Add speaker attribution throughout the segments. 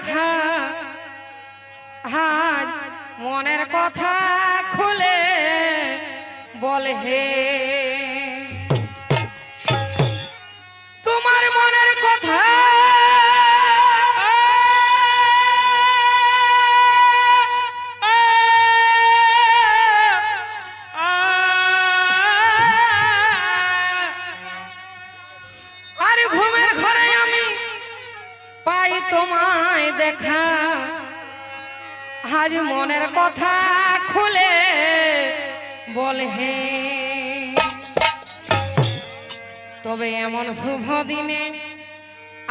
Speaker 1: দেখা হাজ মনের কথা খুলে বলে হে দেখা। আজ মনের কথা খুলে বল হে। তবে এমন শুভ দিনে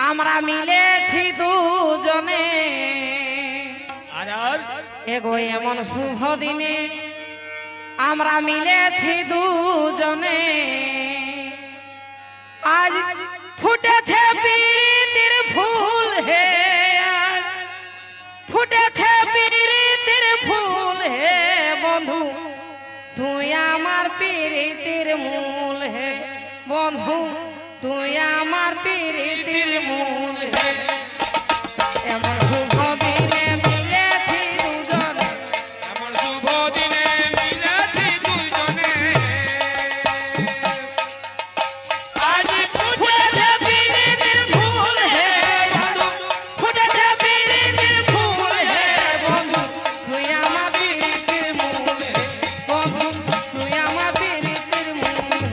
Speaker 1: আমরা মিলেছি দুজনে। এগো এমন শুভ দিনে আমরা মিলেছি দুজনে। আজ বন্ধু তুই আমার পীড়িতের মূল হে। বন্ধু তুই আমার পীড়িতের